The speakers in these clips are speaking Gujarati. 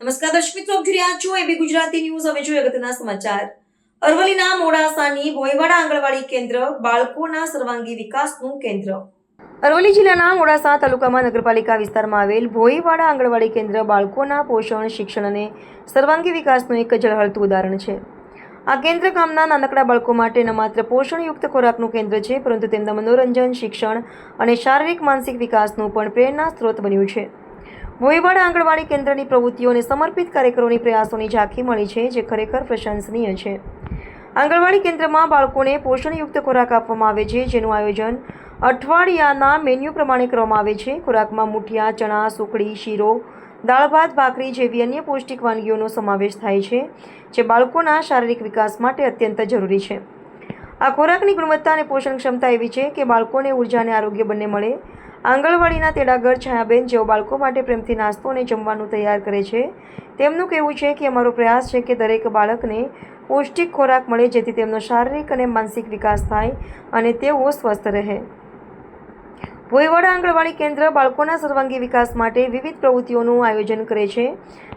નમસ્કાર દર્શક મિત્રો, આપ છો એબી ગુજરાતી ન્યૂઝ. હવે જોઈએ અગત્યના સમાચાર. અરવલ્લીના મોડાસાની ભોયવાડા આંગણવાડી કેન્દ્ર બાળકોના સર્વાંગી વિકાસનું કેન્દ્ર. અરવલ્લી જિલ્લાના મોડાસા તાલુકામાં નગરપાલિકા વિસ્તારમાં આવેલ ભોયવાડા આંગણવાડી કેન્દ્ર બાળકોના પોષણ, શિક્ષણ અને સર્વાંગી વિકાસનું એક જળહળતું ઉદાહરણ છે. આ કેન્દ્ર ગામના નાનકડા બાળકો માટે ન માત્ર પોષણયુક્ત ખોરાકનું કેન્દ્ર છે, પરંતુ તેમના મનોરંજન, શિક્ષણ અને શારીરિક માનસિક વિકાસનું પણ પ્રેરણા સ્ત્રોત બન્યું છે. ભોયવાડા આંગણવાડી કેન્દ્રની પ્રવૃત્તિઓને સમર્પિત કાર્યક્રમોની પ્રયાસોની ઝાંખી મળી છે, જે ખરેખર પ્રશંસનીય છે. આંગણવાડી કેન્દ્રમાં બાળકોને પોષણયુક્ત ખોરાક આપવામાં આવે છે, જેનું આયોજન અઠવાડિયાના મેન્યુ પ્રમાણે કરવામાં આવે છે. ખોરાકમાં મુઠિયા, ચણા, સુખડી, શીરો, દાળ ભાત, ભાખરી જેવી અન્ય પૌષ્ટિક વાનગીઓનો સમાવેશ થાય છે, જે બાળકોના શારીરિક વિકાસ માટે અત્યંત જરૂરી છે. આ ખોરાકની ગુણવત્તા અને પોષણ ક્ષમતા એવી છે કે બાળકોને ઊર્જા અને આરોગ્ય બંને મળે. આંગણવાડીના તેડાગર છાયાબેન જેઓ બાળકો માટે પ્રેમથી નાસ્તો અને જમવાનું તૈયાર કરે છે, તેમનું કહેવું છે કે અમારો પ્રયાસ છે કે દરેક બાળકને પૌષ્ટિક ખોરાક મળે જેથી તેમનો શારીરિક અને માનસિક વિકાસ થાય અને તેઓ સ્વસ્થ રહે. ભોયવાડા આંગણવાડી કેન્દ્ર બાળકોના સર્વાંગી વિકાસ માટે વિવિધ પ્રવૃત્તિઓનું આયોજન કરે છે.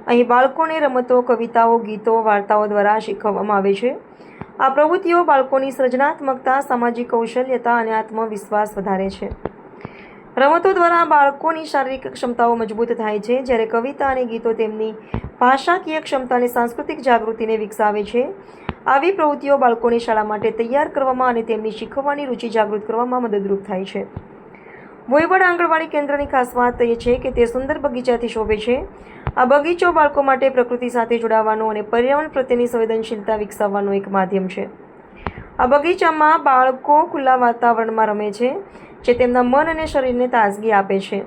અહીં બાળકોને રમતો, કવિતાઓ, ગીતો, વાર્તાઓ દ્વારા શીખવવામાં આવે છે. આ પ્રવૃત્તિઓ બાળકોની સર્જનાત્મકતા, સામાજિક કૌશલ્યતા અને આત્મવિશ્વાસ વધારે છે. રમતો દ્વારા બાળકોની શારીરિક ક્ષમતાઓ મજબૂત થાય છે. જ્યારે કવિતા અને ગીતો તેમની ભાષાકીય ક્ષમતા અને સાંસ્કૃતિક જાગૃતિને વિકસાવે છે. આવી પ્રવૃત્તિઓ બાળકોને શાળા માટે તૈયાર કરવામાં અને તેમની શીખવવાની રુચિ જાગૃત કરવામાં મદદરૂપ થાય છે. ભોયવાડ આંગણવાડી કેન્દ્રની ખાસ વાત એ છે કે તે સુંદર બગીચાથી શોભે છે. આ બગીચો બાળકો માટે પ્રકૃતિ સાથે જોડાવાનો અને પર્યાવરણ પ્રત્યેની સંવેદનશીલતા વિકસાવવાનો એક માધ્યમ છે. આ બગીચામાં બાળકો ખુલ્લા વાતાવરણમાં રમે છે, જે તેમના મન અને શરીરને તાજગી આપે છે.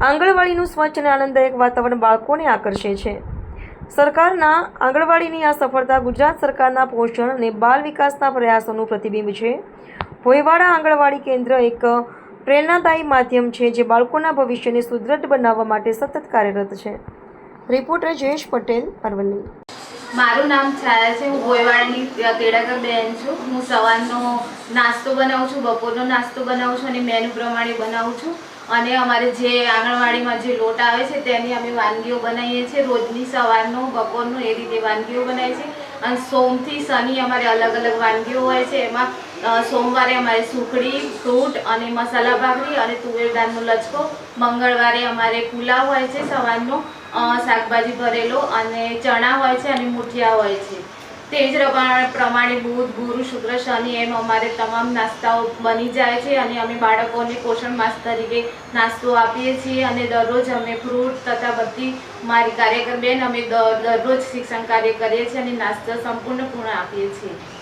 આંગણવાડીનું સ્વચ્છ અને આનંદદાયક વાતાવરણ બાળકોને આકર્ષે છે. સરકારના આંગણવાડીની આ સફળતા ગુજરાત સરકારના પોષણ અને બાળ વિકાસના પ્રયાસોનું પ્રતિબિંબ છે. ભોયવાડા આંગણવાડી કેન્દ્ર એક પ્રેરણાદાયી માધ્યમ છે, જે બાળકોના ભવિષ્યને સુદૃઢ બનાવવા માટે સતત કાર્યરત છે. રિપોર્ટર જયેશ પટેલ, અરવલ્લી. મારું નામ છાયા છે. હું ગોયવાડાની તેડાગર બેન છું. હું સવારનો નાસ્તો બનાવું છું, બપોરનો નાસ્તો બનાવું છું અને મેનુ પ્રમાણે બનાવું છું. અને અમારે જે આંગણવાડીમાં જે લોટ આવે છે, તેની અમે વાનગીઓ બનાવીએ છીએ. રોજની સવારનો, બપોરનો એ રીતે વાનગીઓ બનાવીએ છીએ. અને સોમથી શનિ અમારે અલગ અલગ વાનગીઓ હોય છે. એમાં સોમવારે અમારે સુખડી, ફ્રૂટ અને મસાલા ભાખરી અને તુવેર દાળનો લચકો. મંગળવારે અમારે પુલાવ હોય છે સવારનો. શાકભાજી ભરેલો અને ચણા હોય છે અને મુઠિયા હોય છે. તે જ રમા- પ્રમાણે બુધ, ગુરુ, શુક્ર, શનિ એમ અમારે તમામ નાસ્તાઓ બની જાય છે અને અમે બાળકોને પોષણ માસ તરીકે નાસ્તો આપીએ છીએ અને દરરોજ અમે ફ્રૂટ તથા બધી મારી કાર્યકર બેન અમે દરરોજ શિક્ષણ કાર્ય કરીએ છીએ અને નાસ્તો સંપૂર્ણ પૂર્ણ આપીએ છીએ.